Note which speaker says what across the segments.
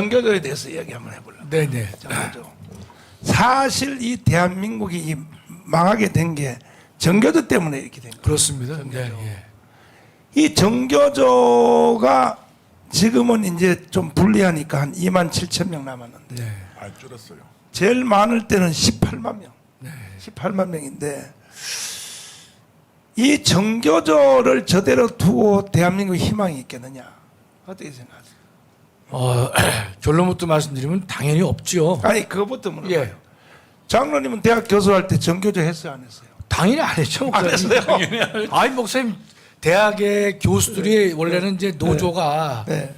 Speaker 1: 정교조에 대해서 이야기 한번 해볼래.
Speaker 2: 네네.
Speaker 1: 정교조. 사실 이 대한민국이 이 망하게 된 게 정교조 때문에 이렇게 된 거예요.
Speaker 2: 그렇습니다. 네, 예.
Speaker 1: 이 정교조가 지금은 이제 좀 불리하니까 한 2만 7천 명 남았는데
Speaker 2: 네.
Speaker 3: 아 줄었어요.
Speaker 1: 제일 많을 때는 18만 명.
Speaker 2: 네.
Speaker 1: 18만 명인데 이 정교조를 저대로 두고 대한민국에 희망이 있겠느냐? 어떻게 생각하세요?
Speaker 2: 어, 결론부터 말씀드리면 당연히 없죠.
Speaker 1: 아니 그것부터 물어봐요.
Speaker 2: 예.
Speaker 1: 장로님은 대학 교수할 때 정교조 했어요 안 했어요?
Speaker 2: 당연히 안 했죠.
Speaker 1: 안
Speaker 2: 목사님.
Speaker 1: 했어요?
Speaker 2: 아니 목사님 대학의 교수들이 원래는 이제 노조가
Speaker 1: 네.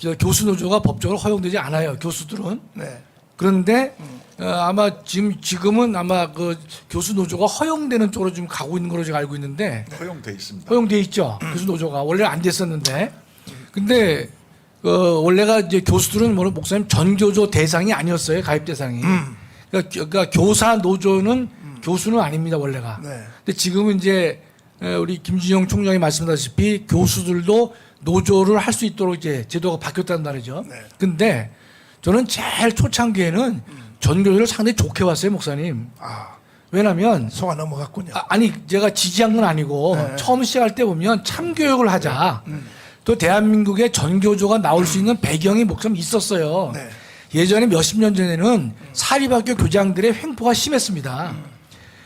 Speaker 2: 그 교수 노조가 법적으로 허용되지 않아요. 교수들은.
Speaker 1: 네.
Speaker 2: 그런데 어, 아마 지금 지금은 아마 그 교수 노조가 허용되는 쪽으로 지금 가고 있는 걸로 제가 알고 있는데
Speaker 3: 허용돼 있습니다.
Speaker 2: 허용돼 있죠. 교수 노조가 원래 안 됐었는데. 근데 어, 원래가 이제 교수들은 뭐 목사님 전교조 대상이 아니었어요. 가입 대상이. 그러니까, 교- 그러니까 교사 노조는 교수는 아닙니다. 원래가.
Speaker 1: 네.
Speaker 2: 근데 지금은 이제 에, 우리 김준영 총장이 말씀하셨다시피 교수들도 노조를 할 수 있도록 이제 제도가 바뀌었다는 말이죠.
Speaker 1: 네.
Speaker 2: 근데 저는 제일 초창기에는 전교조를 상당히 좋게 봤어요, 목사님.
Speaker 1: 아
Speaker 2: 왜냐면
Speaker 1: 속아 넘어갔군요.
Speaker 2: 아, 니 제가 지지한 건 아니고
Speaker 1: 네.
Speaker 2: 처음 시작할 때 보면 참교육을 하자. 또 대한민국에 전교조가 나올 수 있는 배경이 목좀 있었어요.
Speaker 1: 네.
Speaker 2: 예전에 몇십 년 전에는 사립학교 교장들의 횡포가 심했습니다.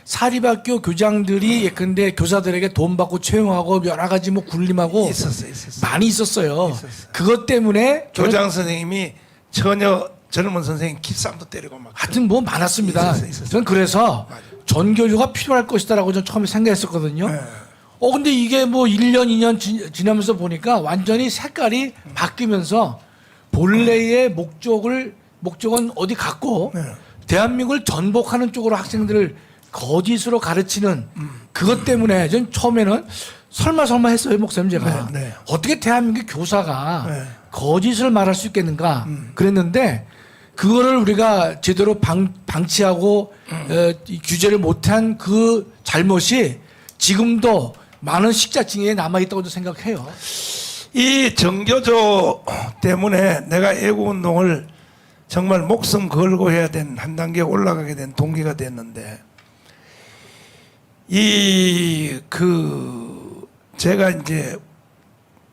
Speaker 2: 사립학교 교장들이 예컨대 교사들에게 돈 받고 채용하고 여러 가지 뭐 굴림하고
Speaker 1: 있었어요, 있었어요.
Speaker 2: 많이 있었어요.
Speaker 1: 있었어요.
Speaker 2: 그것 때문에
Speaker 1: 교장 선생님이 전혀 젊은 선생님 깁쌈도 때리고 막.
Speaker 2: 하여튼 뭐 많았습니다.
Speaker 1: 있었어요, 있었어요.
Speaker 2: 저는 그래서
Speaker 1: 맞아요.
Speaker 2: 전교조가 필요할 것이다라고 저는 처음에 생각했었거든요.
Speaker 1: 네.
Speaker 2: 어 근데 이게 뭐 1년 2년 지, 지나면서 보니까 완전히 색깔이 바뀌면서 본래의 목적을 목적은 어디 갔고
Speaker 1: 네.
Speaker 2: 대한민국을 전복하는 쪽으로 학생들을 거짓으로 가르치는 그것 때문에 전 처음에는 설마 설마 했어요 목사님 제가
Speaker 1: 네, 네.
Speaker 2: 어떻게 대한민국 교사가
Speaker 1: 네.
Speaker 2: 거짓을 말할 수 있겠는가 그랬는데 그거를 우리가 제대로 방, 방치하고 어, 이 규제를 못한 그 잘못이 지금도 많은 식자층에 남아 있다고 저는 생각해요.
Speaker 1: 이 정교조 때문에 내가 애국 운동을 정말 목숨 걸고 해야 된 한 단계 올라가게 된 동기가 됐는데 이 그 제가 이제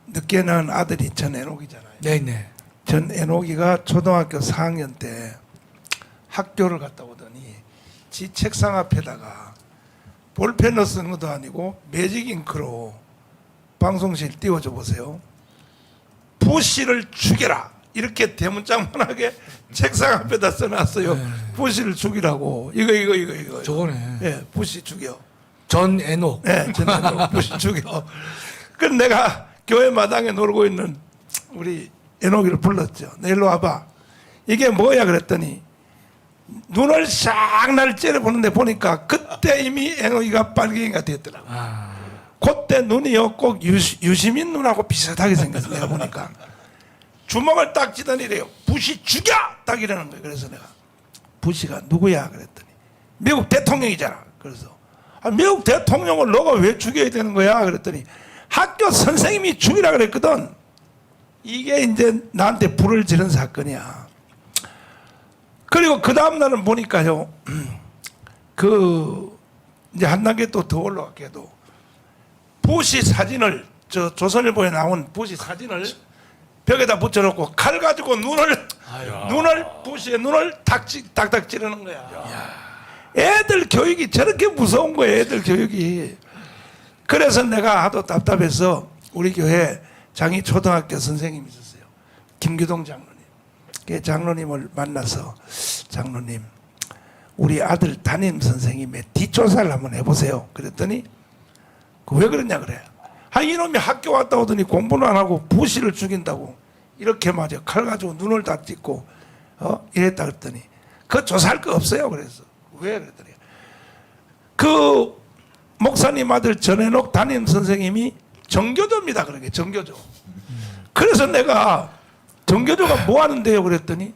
Speaker 1: 늦게 낳은 아들이 전 애녹이잖아요.
Speaker 2: 네네.
Speaker 1: 전 애녹이가 초등학교 4학년 때 학교를 갔다 오더니 지 책상 앞에다가 볼펜을 쓰는 것도 아니고 매직 잉크로 방송실 띄워줘 보세요. 부시를 죽여라 이렇게 대문짝만하게 책상 앞에다 써놨어요. 부시를 죽이라고 이거 이거 이거 이거.
Speaker 2: 저거네.
Speaker 1: 예, 부시 죽여.
Speaker 2: 전 애녹.
Speaker 1: 예, 전화 부시 죽여. 그 내가 교회 마당에 놀고 있는 우리 애녹이를 불렀죠. 내 일로 와봐. 이게 뭐야 그랬더니 눈을 싹 나를 째려보는데 보니까 그때 이미 애녹이가 빨갱이가 됐더라고.
Speaker 2: 아,
Speaker 1: 그때 눈이요 꼭 유시, 유시 민 눈하고 비슷하게 생겼어 내가 보니까. 주먹을 딱 쥐더니 이래요. 부시 죽여! 딱 이러는 거예요. 그래서 내가 부시가 누구야? 그랬더니 미국 대통령이잖아. 그래서 아, 미국 대통령을 너가 왜 죽여야 되는 거야? 그랬더니 학교 선생님이 죽이라 그랬거든. 이게 이제 나한테 불을 지른 사건이야 그리고 그 다음 날은 보니까요 그 이제 한 단계 또 더 올라갈게도 부시 사진을 저 조선일보에 나온 부시 사진을 벽에다 붙여놓고 칼 가지고 눈을 눈을 부시의 눈을 탁지, 딱딱 찌르는 거야. 애들 교육이 저렇게 무서운 거야. 애들 교육이. 그래서 내가 하도 답답해서 우리 교회 장희 초등학교 선생님이 있었어요. 김규동 장로님. 그 장로님을 만나서 장로님 우리 아들 담임 선생님의 뒷조사를 한번 해보세요. 그랬더니 그 왜 그러냐 그래. 아 이놈이 학교 왔다 오더니 공부는 안 하고 부시를 죽인다고 이렇게 맞아. 칼 가지고 눈을 다 찢고 어? 이랬다 그랬더니 그 조사할 거 없어요. 그래서 왜 그랬더니 그 목사님 아들 전해녹 담임 선생님이 정교조입니다. 그러게 정교조. 그래서 내가 정교조가 뭐 하는데요 그랬더니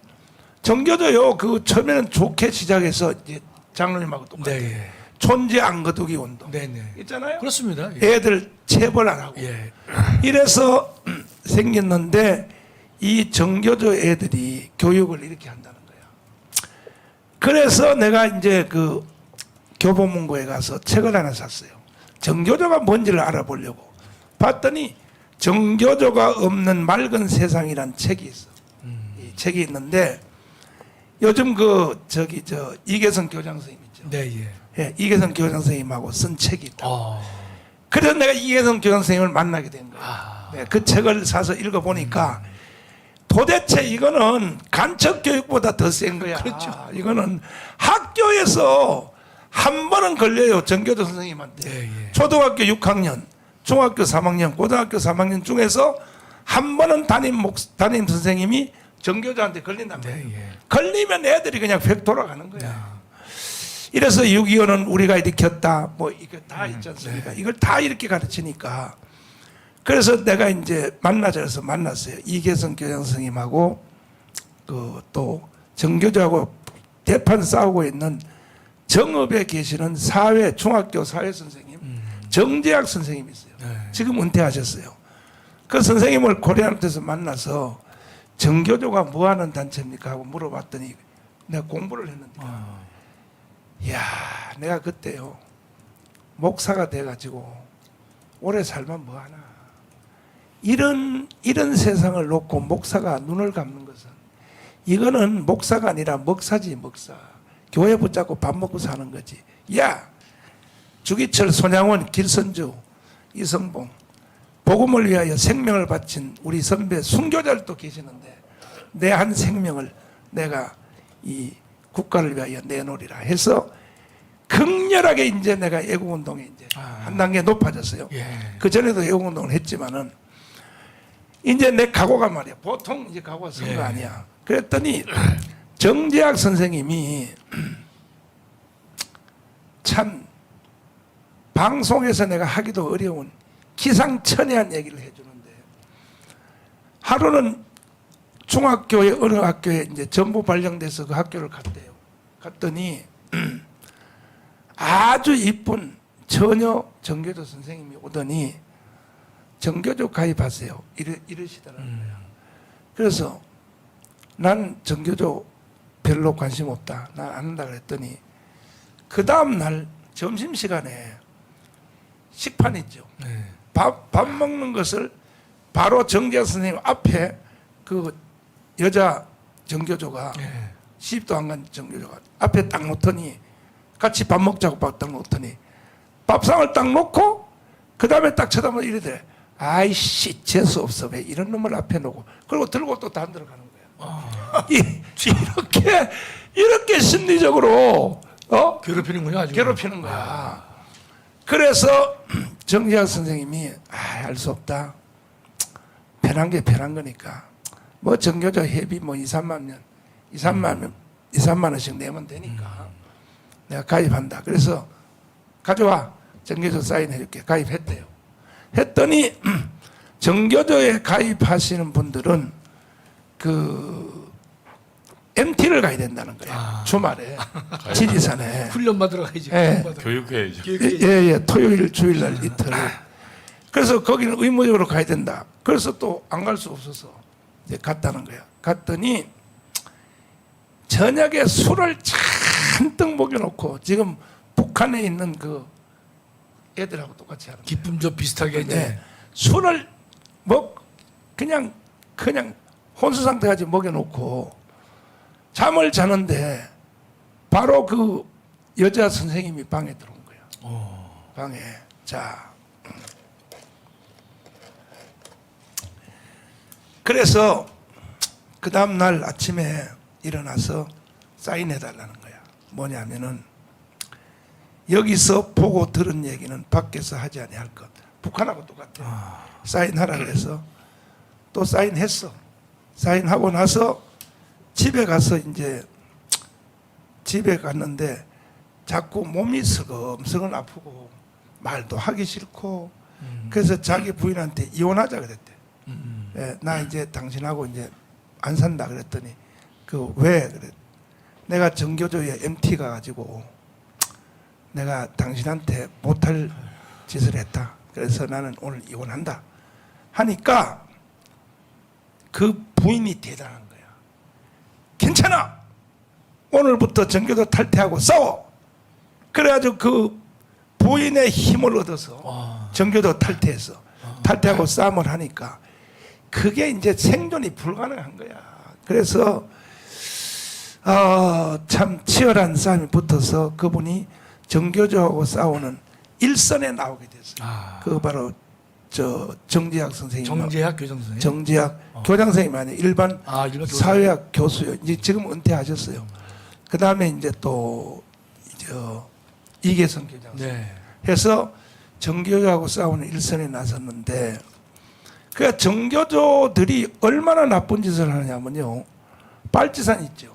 Speaker 1: 정교조요 그 처음에는 좋게 시작해서 이제 장로님하고 똑같아요
Speaker 2: 네.
Speaker 1: 존재 안 거두기 운동
Speaker 2: 네 네.
Speaker 1: 있잖아요.
Speaker 2: 그렇습니다. 예.
Speaker 1: 애들 체벌 안 하고
Speaker 2: 예.
Speaker 1: 이래서 생겼는데 이 정교조 애들이 교육을 이렇게 한다는 거야. 그래서 내가 이제 그 교보문고에 가서 책을 하나 샀어요. 정교조가 뭔지를 알아보려고 봤더니 정교조가 없는 맑은 세상이란 책이 있어. 이 책이 있는데 요즘 그 저기 저 이계성 교장 선생님 있죠.
Speaker 2: 네, 예.
Speaker 1: 예, 이계성 교장 선생님하고 쓴 책이 있다.
Speaker 2: 어.
Speaker 1: 그래서 내가 이계성 교장 선생님을 만나게 된 거예요.
Speaker 2: 아.
Speaker 1: 네, 그 책을 사서 읽어 보니까 도대체 이거는 간첩 교육보다 더 센 거야.
Speaker 2: 그렇죠.
Speaker 1: 이거는 학교에서 한 번은 걸려요. 정교조 선생님한테.
Speaker 2: 네, 예.
Speaker 1: 초등학교 6학년, 중학교 3학년, 고등학교 3학년 중에서 한 번은 담임 목 담임 선생님이 정교조한테 걸린단 말이에요.
Speaker 2: 네, 예.
Speaker 1: 걸리면 애들이 그냥 백 돌아가는 거야. 이래서 6.25는 우리가 일으켰다. 뭐 이거 다 있지 않습니까? 이걸 다 이렇게 가르치니까. 그래서 내가 이제 만나자서 만났어요. 이계성 교장 선생님하고 그 또 정교조하고 대판 싸우고 있는 정읍에 계시는 사회 중학교 사회 선생님 정재학 선생님이 있어요.
Speaker 2: 네.
Speaker 1: 지금 은퇴하셨어요. 그 선생님을 고려한테서 만나서 정교조가 뭐 하는 단체입니까 하고 물어봤더니 내가 공부를 했는데
Speaker 2: 어.
Speaker 1: 이야 내가 그때요 목사가 돼가지고 오래 살면 뭐 하나 이런 이런 세상을 놓고 목사가 눈을 감는 것은 이거는 목사가 아니라 먹사지 먹사 교회 붙잡고 밥 먹고 사는 거지 야 주기철 손양원 길선주 이성봉 복음을 위하여 생명을 바친 우리 선배 순교자들도 계시는데 내 한 생명을 내가 이 국가를 위하여 내놓으리라 해서 극렬하게 이제 내가 애국운동에 이제
Speaker 2: 아.
Speaker 1: 한 단계 높아졌어요.
Speaker 2: 예.
Speaker 1: 그 전에도 애국운동을 했지만은 이제 내 각오가 말이야. 보통 이제 각오가 쓴거
Speaker 2: 예.
Speaker 1: 아니야. 그랬더니 정재학 선생님이 참 방송에서 내가 하기도 어려운 기상천외한 얘기를 해주는데 하루는 중학교에 어느 학교에 이제 전부 발령돼서 그 학교를 갔대요. 갔더니 아주 이쁜 처녀 정교조 선생님이 오더니 정교조 가입하세요. 이러, 이러시더라고요. 그래서 난 정교조 별로 관심 없다. 난 안 한다 그랬더니 그 다음 날 점심 시간에 식판 있죠.
Speaker 2: 네.
Speaker 1: 밥, 밥 먹는 것을 바로 정재 선생님 앞에 그 여자 정교조가
Speaker 2: 예.
Speaker 1: 시집도 안 간 정교조가 앞에 딱 놓더니 같이 밥 먹자고 밥 딱 놓더니 밥상을 딱 놓고 그 다음에 딱 쳐다보면 이러더래 아이씨 재수 없어 왜 이런 놈을 앞에 놓고 그리고 들고 또 다른 데로 가는 거야 이, 이렇게 이렇게 심리적으로 어
Speaker 2: 괴롭히는군요, 아주.
Speaker 1: 괴롭히는 거야. 그래서 정재학 선생님이 아, 알 수 없다. 편한 게 편한 거니까. 뭐 정교조 회비 뭐 2, 3만 년, 2, 3만 원, 2, 3만 원씩 내면 되니까 내가 가입한다. 그래서 가져와. 정교조 사인해 줄게. 가입했대요. 했더니 정교조에 가입하시는 분들은 그 MT를 가야 된다는 거야.
Speaker 2: 아.
Speaker 1: 주말에 지리산에.
Speaker 2: 훈련 받으러 가야지.
Speaker 1: 예.
Speaker 2: 훈련 받으러.
Speaker 3: 교육회의죠.
Speaker 2: 교육회의.
Speaker 1: 예, 예, 토요일, 주일날 이틀. 그래서 거기는 의무적으로 가야 된다. 그래서 또 안 갈 수 없어서 이제 갔다는 거야. 갔더니 저녁에 술을 잔뜩 먹여놓고 지금 북한에 있는 그 애들하고 똑같이 하는 거야.
Speaker 2: 기쁨조 비슷하게 이제.
Speaker 1: 네. 술을 먹 그냥 그냥 혼수 상태까지 먹여놓고 잠을 자는데 바로 그 여자 선생님이 방에 들어온 거야.
Speaker 2: 어.
Speaker 1: 방에. 자. 그래서 그 다음 날 아침에 일어나서 사인해 달라는 거야. 뭐냐면은 여기서 보고 들은 얘기는 밖에서 하지 아니할 것. 북한하고 똑같아. 사인하라 그래서 또 사인했어. 사인하고 나서 집에 가서 이제 집에 갔는데 자꾸 몸이 슬금슬금 아프고 말도 하기 싫고 그래서 자기 부인한테 이혼하자 그랬대.
Speaker 2: 음.
Speaker 1: 예, 나 이제 당신하고 이제 안 산다 그랬더니 그 왜 그래? 내가 정교조에 MT 가가지고 내가 당신한테 못할 짓을 했다. 그래서 나는 오늘 이혼한다. 하니까 그 부인이 대단한. 괜찮아. 오늘부터 정교도 탈퇴하고 싸워. 그래가지고 그 부인의 힘을 얻어서 정교도 탈퇴해서 탈퇴하고 싸움을 하니까 그게 이제 생존이 불가능한 거야. 그래서 어, 참 치열한 싸움이 붙어서 그분이 정교조하고 싸우는 일선에 나오게 됐어요.
Speaker 2: 아.
Speaker 1: 그 바로 저 정재학 선생님,
Speaker 2: 정재학 교장 선생님.
Speaker 1: 정재학 교장 선생님 아니 일반
Speaker 2: 아, 일반.
Speaker 1: 사회학 교수요. 이제 지금 은퇴하셨어요. 그 다음에 이제 또 이제 이계성 교장.
Speaker 2: 네.
Speaker 1: 해서 정교조하고 싸우는 일선에 나섰는데 그 정교조들이 얼마나 나쁜 짓을 하냐면요. 발지산 있죠.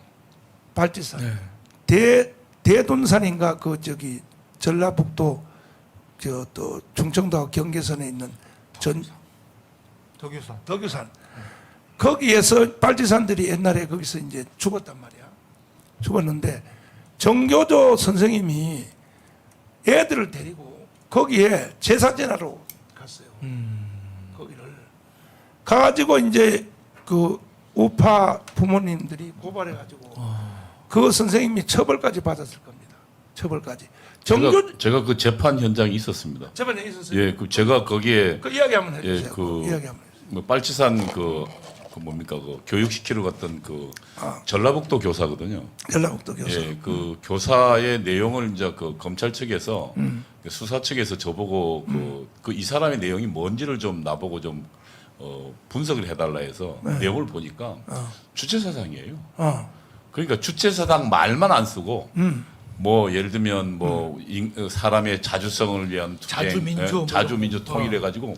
Speaker 1: 발지산.
Speaker 2: 네.
Speaker 1: 대 대둔산인가 그 저기 전라북도 저 또 충청도 경계선에 있는 전
Speaker 2: 덕유산.
Speaker 1: 덕유산 거기에서 발지산들이 옛날에 거기서 이제 죽었단 말이야. 죽었는데 정교조 선생님이 애들을 데리고 거기에 제사 지내러 갔어요.
Speaker 2: 음.
Speaker 1: 거기를 가가지고 이제 그 우파 부모님들이 고발해가지고 그 선생님이 처벌까지 받았을 겁니다. 처벌까지. 정교
Speaker 3: 제가, 제가 그 재판 현장에 있었습니다.
Speaker 1: 저번에 있었어요.
Speaker 3: 예, 그 제가 거기에
Speaker 1: 그 이야기 한번
Speaker 3: 예,
Speaker 1: 해주세요.
Speaker 3: 그
Speaker 1: 이야기 한번. 해주세요.
Speaker 3: 뭐 빨치산 그, 그 뭡니까 그 교육시키러 갔던 그
Speaker 1: 아.
Speaker 3: 전라북도 교사거든요.
Speaker 1: 전라북도 교수.
Speaker 3: 예, 그 교사의 내용을 이제 그 검찰 측에서
Speaker 1: 음.
Speaker 3: 그 수사 측에서 저보고 그, 그 이 사람의 내용이 뭔지를 좀 나보고 좀 어, 분석을 해달라 해서
Speaker 1: 네.
Speaker 3: 내용을 보니까
Speaker 1: 어.
Speaker 3: 주체사상이에요.
Speaker 1: 어.
Speaker 3: 그러니까 주체사상 말만 안 쓰고
Speaker 1: 음.
Speaker 3: 뭐 예를 들면 뭐 인- 어, 사람의 자주성을 위한 투쟁,
Speaker 2: 자주민주
Speaker 3: 예,
Speaker 2: 뭐
Speaker 3: 자주민주. 통일해 가지고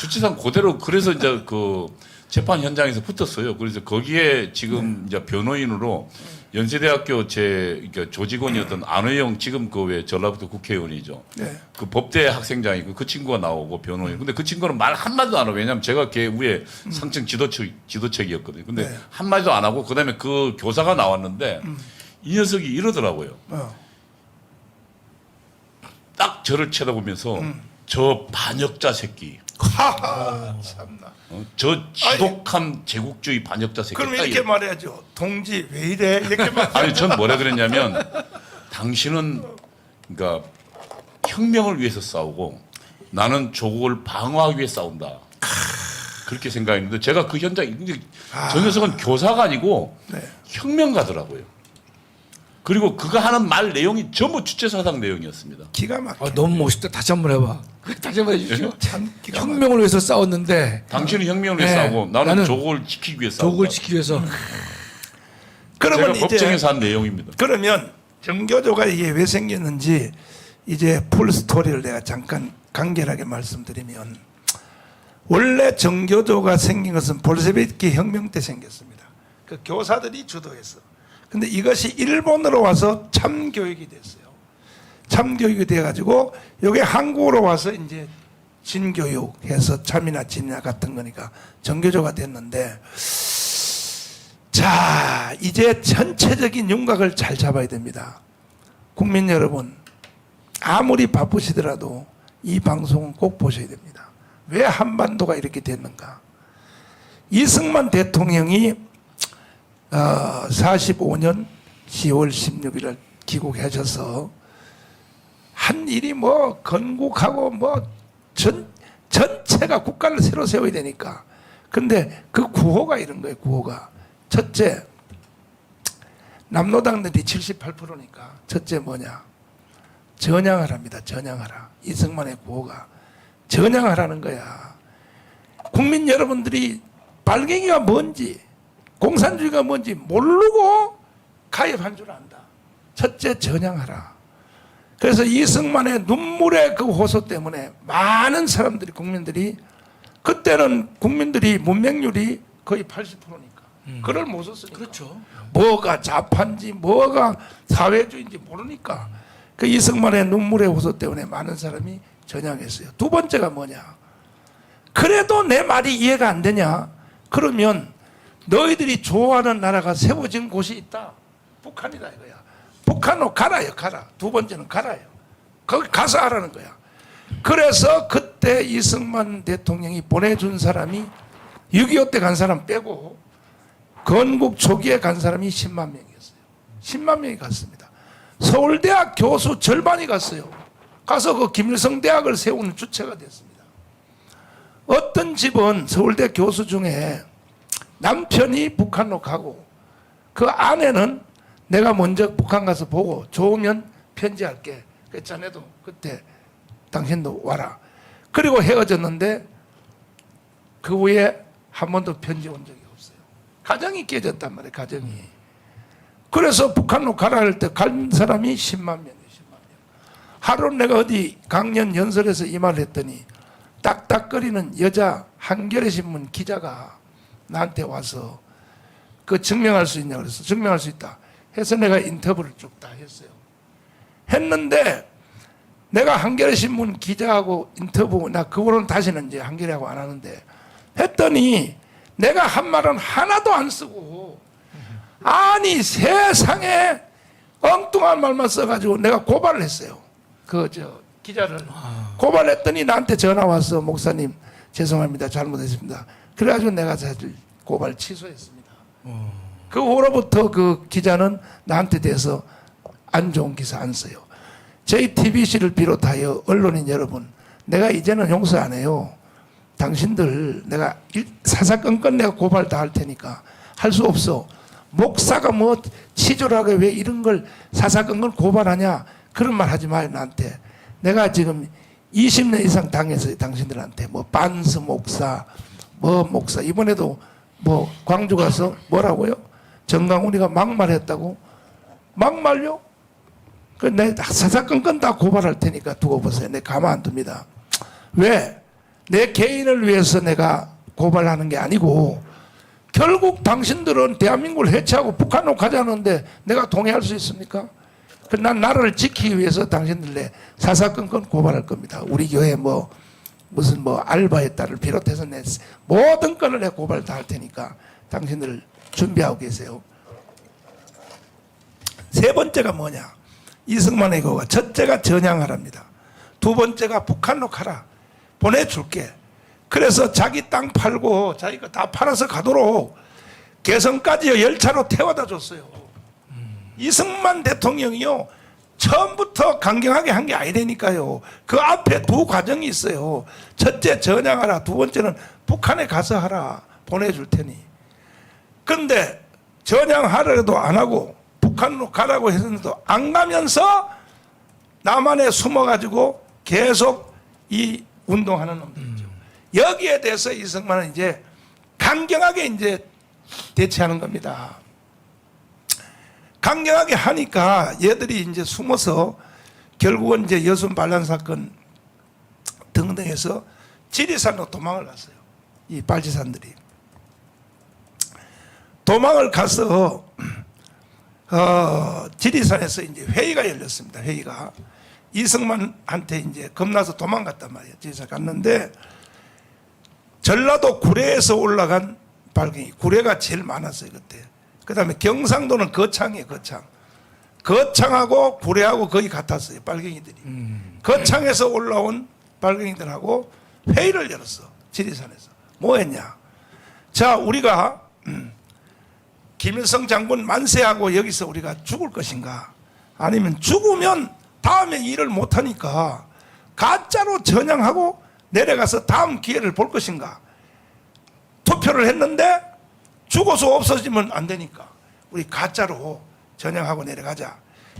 Speaker 3: 주체상 그대로 그래서 이제 그 재판 현장에서 붙었어요. 그래서 거기에 지금 이제 변호인으로 연세대학교 제 그러니까 조직원이었던 안의영 지금 그 왜 전라북도 국회의원이죠.
Speaker 1: 네.
Speaker 3: 그 법대 학생장이고 그 친구가 나오고 변호인. 근데 그 친구는 말 한마디도 안 하고 왜냐면 제가 걔 위에 상층 지도책 지도책이었거든요. 근데
Speaker 1: 네.
Speaker 3: 한마디도 안 하고 그다음에 그 교사가 나왔는데 이 녀석이 이러더라고요.
Speaker 1: 어.
Speaker 3: 딱 저를 쳐다보면서
Speaker 1: 음.
Speaker 3: 저 반역자 새끼,
Speaker 1: 하하. 참나.
Speaker 3: 어? 저 지독한 제국주의 반역자 새끼.
Speaker 1: 그럼
Speaker 3: 딱
Speaker 1: 이렇게 말해야죠. 동지 왜 이래? 이렇게 말.
Speaker 3: 아니 전 뭐라 그랬냐면 당신은 그러니까 혁명을 위해서 싸우고 나는 조국을 방어하기 위해 싸운다. 그렇게 생각했는데 제가 그 현장에 근데 저 녀석은 교사가 아니고
Speaker 1: 네.
Speaker 3: 혁명가더라고요. 그리고 그가 하는 말 내용이 전부 주체사상 내용이었습니다.
Speaker 1: 기가 막혀.
Speaker 2: 아, 너무 멋있다. 다시 한번 해봐. 다시 한번 해주시오.
Speaker 1: 참 기가 막혀.
Speaker 2: 혁명을 위해서 싸웠는데
Speaker 3: 당신은 혁명을 위해
Speaker 2: 네,
Speaker 3: 싸우고 나는,
Speaker 2: 나는
Speaker 3: 조국을 지키기 위해 싸운다.
Speaker 2: 조국을 지키기 위해서
Speaker 1: 그러면
Speaker 3: 제가
Speaker 1: 이제
Speaker 3: 법정에서 한 내용입니다.
Speaker 1: 그러면 정교조가 이게 왜 생겼는지 이제 풀 스토리를 내가 잠깐 간결하게 말씀드리면 원래 정교조가 생긴 것은 볼세비키 혁명 때 생겼습니다. 그 교사들이 주도했어. 근데 이것이 일본으로 와서 참교육이 됐어요. 참교육이 돼가지고 이게 한국으로 와서 이제 진교육해서 참이나 진이나 같은 거니까 정교조가 됐는데 자, 이제 전체적인 윤곽을 잘 잡아야 됩니다. 국민 여러분, 아무리 바쁘시더라도 이 방송은 꼭 보셔야 됩니다. 왜 한반도가 이렇게 됐는가? 이승만 대통령이 어, 45년 10월 16일을 귀국하셔서 한 일이 뭐 건국하고 뭐 전, 전체가 국가를 새로 세워야 되니까. 근데 그 구호가 이런 거예요, 구호가. 첫째, 남노당들이 78%니까 첫째 뭐냐? 전향하랍니다. 전향하라. 이승만의 구호가 전향하라는 거야. 국민 여러분들이 발갱이가 뭔지, 공산주의가 뭔지 모르고 가입한 줄 안다. 첫째 전향하라. 그래서 이승만의 눈물의 그 호소 때문에 많은 사람들이 국민들이 그때는 국민들이 문맹률이 거의 80%니까 그걸 못 썼으니까
Speaker 2: 그렇죠.
Speaker 1: 뭐가 좌파인지 뭐가 사회주의인지 모르니까 그 이승만의 눈물의 호소 때문에 많은 사람이 전향했어요. 두 번째가 뭐냐? 그래도 내 말이 이해가 안 되냐? 그러면 너희들이 좋아하는 나라가 세워진 곳이 있다. 북한이다 이거야. 북한으로 가라요, 가라. 두 번째는 가라요. 거기 가서 하라는 거야. 그래서 그때 이승만 대통령이 보내준 사람이 6.25 때 간 사람 빼고 건국 초기에 간 사람이 10만 명이었어요. 10만 명이 갔습니다. 서울대학 교수 절반이 갔어요. 가서 그 김일성 대학을 세우는 주체가 됐습니다. 어떤 집은 서울대 교수 중에 남편이 북한로 가고 그 아내는 내가 먼저 북한 가서 보고 좋으면 편지할게. 그 자네도 그때 당신도 와라. 그리고 헤어졌는데 그 후에 한 번도 편지 온 적이 없어요. 가정이 깨졌단 말이에요. 가정이. 그래서 북한로 가라 할 때 간 사람이 10만 명이에요. 10만 명. 하루 내가 어디 강연 연설에서 이 말을 했더니 딱딱거리는 여자 한겨레 신문 기자가 나한테 와서 그 증명할 수 있냐 그래서 증명할 수 있다. 해서 내가 인터뷰를 쭉 다 했어요. 했는데 내가 한겨레 신문 기자하고 인터뷰 나 그거는 다시는 이제 한겨레하고 안 하는데 했더니 내가 한 말은 하나도 안 쓰고 아니 세상에 엉뚱한 말만 써가지고 내가 고발을 했어요. 그 저 기자를 고발했더니 나한테 전화 와서 목사님 죄송합니다 잘못했습니다. 그래가지고 내가 사실 고발 취소했습니다. 그 후로부터 그 기자는 나한테 대해서 안 좋은 기사 안 써요. 저희 TBC를 비롯하여 언론인 여러분, 내가 이제는 용서 안 해요. 당신들 내가 일- 사사건건 내가 고발 다 할 테니까 할 수 없어. 목사가 뭐 치졸하게 왜 이런 걸 사사건건 고발하냐 그런 말 하지 마요 나한테. 내가 지금 20년 이상 당해서 당신들한테 뭐 반스 목사, 뭐 목사 이번에도 뭐 광주 가서 뭐라고요? 정강훈이가 막말했다고 막말요? 그내 사사건건 다 고발할 테니까 두고 보세요. 내 가만 안 둡니다. 왜? 내 개인을 위해서 내가 고발하는 게 아니고 결국 당신들은 대한민국을 해체하고 북한으로 가자는데 내가 동의할 수 있습니까? 그난 나라를 지키기 위해서 당신들 내 사사건건 고발할 겁니다. 우리 교회 뭐 무슨 뭐 알바의 딸을 비롯해서 내 모든 건을 내 고발 다 할 테니까 당신들 준비하고 계세요. 세 번째가 뭐냐? 이승만의 거가 첫째가 전향하랍니다. 두 번째가 북한로 가라. 보내줄게. 그래서 자기 땅 팔고 자기가 다 팔아서 가도록 개성까지 열차로 태워다 줬어요. 이승만 대통령이요. 처음부터 강경하게 한 게 아니라니까요. 그 앞에 두 과정이 있어요. 첫째 전향하라. 두 번째는 북한에 가서 하라. 보내줄 테니. 근데 전향하려도 안 하고 북한으로 가라고 했는데도 안 가면서 남한에 숨어가지고 계속 이 운동하는 놈들이죠. 여기에 대해서 이승만은 이제 강경하게 이제 대처하는 겁니다. 강경하게 하니까 얘들이 이제 숨어서 결국은 이제 여순 반란 사건 등등해서 지리산으로 도망을 갔어요. 이 빨치산들이. 도망을 가서 어, 지리산에서 이제 회의가 열렸습니다. 회의가 이승만한테 이제 겁나서 도망갔단 말이에요. 지리산 갔는데 전라도 구례에서 올라간 발갱이 구례가 제일 많았어요 그때. 그 다음에 경상도는 거창이에요 거창. 거창하고 구례하고 거의 같았어요 빨갱이들이. 거창에서 올라온 빨갱이들하고 회의를 열었어 지리산에서. 뭐 했냐? 자 우리가 음, 김일성 장군 만세하고 여기서 우리가 죽을 것인가? 아니면 죽으면 다음에 일을 못하니까 가짜로 전향하고 내려가서 다음 기회를 볼 것인가? 투표를 했는데 죽어서 없어지면 안 되니까 우리 가짜로 전향하고 내려가자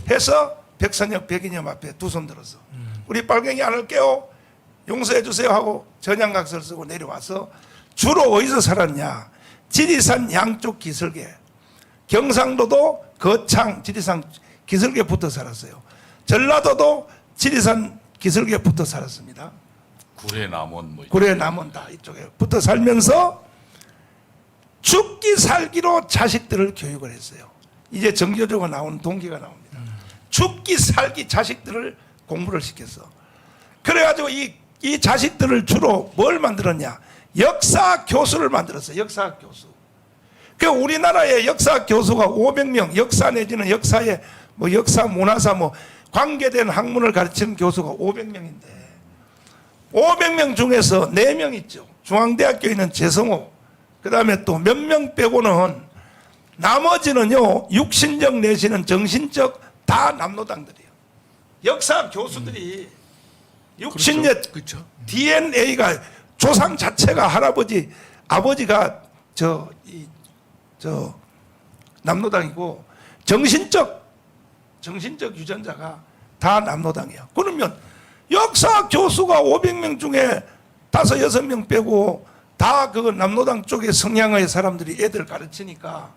Speaker 1: 해서 백선엽 백인엽 앞에 두 손 들었어. 우리 빨갱이 안 할게요. 용서해 주세요 하고 전향각서를 쓰고 내려와서 주로 어디서 살았냐? 지리산 양쪽 기슭에 경상도도 거창 지리산 기슭에 붙어 살았어요. 전라도도 지리산 기슭에 붙어 살았습니다.
Speaker 3: 구례 남원 뭐
Speaker 1: 구례 남원 다 이쪽에 붙어 살면서 죽기 살기로 자식들을 교육을 했어요. 이제 정교조가 나오는 동기가 나옵니다. 죽기 살기 자식들을 공부를 시켰어. 그래가지고 이, 이 자식들을 주로 뭘 만들었냐? 역사 교수를 만들었어요. 역사 교수. 그 우리나라의 역사 교수가 500명, 역사 내지는 역사의 뭐 역사, 문화사 뭐 관계된 학문을 가르치는 교수가 500명인데 500명 중에서 4명 있죠. 중앙대학교에 있는 재성호, 그 다음에 또 몇 명 빼고는 나머지는요 육신적 내지는 정신적 다 남노당들이에요. 역사 교수들이 육신적
Speaker 2: 그렇죠.
Speaker 1: DNA가 조상 자체가 할아버지 아버지가 저 이 저 남노당이고 정신적 정신적 유전자가 다 남노당이에요. 그러면 역사 교수가 500명 중에 다섯 여섯 명 빼고 다 그 남노당 쪽의 성향의 사람들이 애들 가르치니까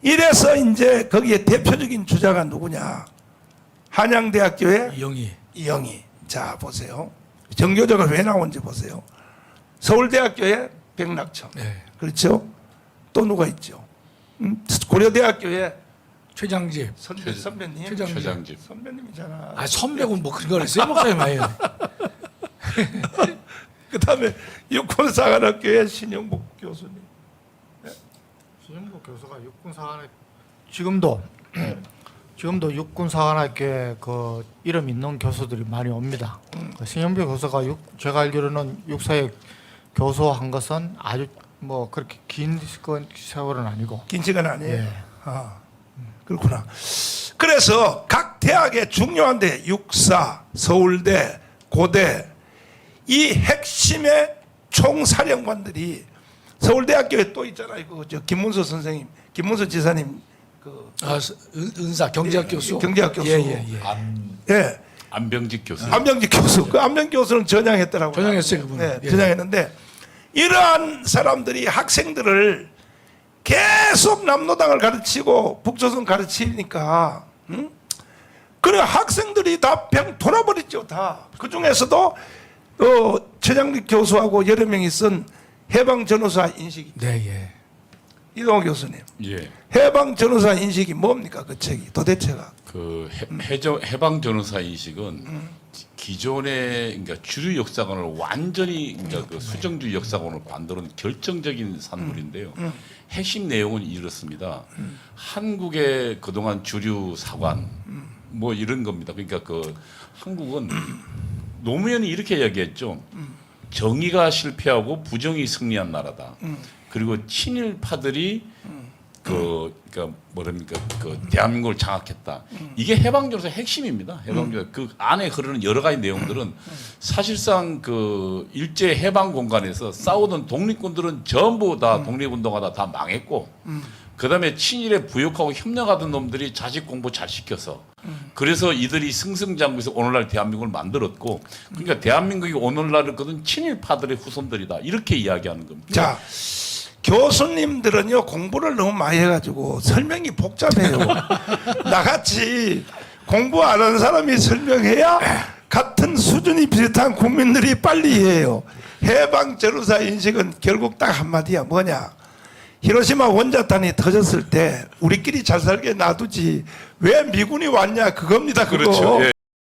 Speaker 1: 이래서 이제 거기에 대표적인 주자가 누구냐? 한양대학교의
Speaker 2: 영이
Speaker 1: 이영희. 자, 보세요. 정교조가 왜 나온지 보세요. 서울대학교의 백낙천.
Speaker 2: 네.
Speaker 1: 그렇죠? 또 누가 있죠? 음, 고려대학교의
Speaker 2: 최장집.
Speaker 1: 선,
Speaker 3: 최-
Speaker 1: 선배님.
Speaker 2: 최장집.
Speaker 3: 최장집.
Speaker 1: 선배님이잖아.
Speaker 2: 아 선배군 뭐 그런 걸 했어요 목사님 아예.
Speaker 1: 그 다음에 육군사관학교의 신영복 교수님.
Speaker 4: 신영복 교수가 육군사관학 지금도 지금도 육군사관학교에 그 이름 있는 교수들이 많이 옵니다. 그 신영복 교수가 육, 제가 알기로는 육사에 교수한 것은 아주 뭐 그렇게 긴그 세월은 아니고
Speaker 1: 긴 시간 아니에요.
Speaker 4: 예.
Speaker 1: 아, 그렇구나. 그래서 각 대학의 중요한 데 육사, 서울대, 고대 이 핵심의 총사령관들이 서울대학교에 또 있잖아요. 그저 김문수 선생님, 김문수 지사님 그
Speaker 2: 아 은, 은사 경제학
Speaker 1: 예,
Speaker 2: 교수.
Speaker 1: 경제학 교수.
Speaker 2: 예 예 예.
Speaker 3: 안,
Speaker 1: 예.
Speaker 3: 안병직 교수.
Speaker 1: 안병직 교수. 그 안병 교수는 전향했더라고요.
Speaker 2: 전향했어요, 그분은.
Speaker 1: 네,
Speaker 2: 예.
Speaker 1: 전향했는데 이러한 사람들이 학생들을 계속 남노당을 가르치고 북조선 가르치니까 응? 그래 학생들이 다 병 돌아버렸죠 다. 그 중에서도 어, 최장립 교수하고 여러 명이 쓴 해방 전후사 인식이
Speaker 2: 네 예.
Speaker 1: 이동호 교수님
Speaker 3: 예.
Speaker 1: 해방 전후사 인식이 뭡니까 그 책이 도대체가
Speaker 3: 그 해, 해저, 해방 전후사 인식은 기존의 그러니까 주류 역사관을 완전히 그러니까 그 수정주의 역사관을 만드는 결정적인 산물인데요. 핵심 내용은 이렇습니다. 한국의 그동안 주류 사관 뭐 이런 겁니다. 그러니까 그 한국은 노무현이 이렇게 이야기했죠. 정의가 실패하고 부정이 승리한 나라다. 그리고 친일파들이 그 그러니까 뭐랍니까? 그 대한민국을 장악했다. 이게 해방전에서 핵심입니다. 해방전 그 안에 흐르는 여러 가지 내용들은 사실상 그 일제 해방 공간에서 싸우던 독립군들은 전부 다 독립운동하다 다 망했고 그다음에 친일에 부역하고 협력하던 놈들이 자식 공부 잘 시켜서 그래서 이들이 승승장구해서 오늘날 대한민국을 만들었고 그러니까 대한민국이 오늘날을 거둔 친일파들의 후손들이다 이렇게 이야기하는 겁니다.
Speaker 1: 자, 교수님들은요, 공부를 너무 많이 해가지고 설명이 복잡해요. 나같이 공부 안 하는 사람이 설명해야 같은 수준이 비슷한 국민들이 빨리 이해해요. 해방 전후사 인식은 결국 딱 한마디야. 뭐냐. 히로시마 원자탄이 터졌을 때 우리끼리 잘 살게 놔두지 왜 미군이 왔냐 그겁니다. 그거.
Speaker 3: 그렇죠. 예.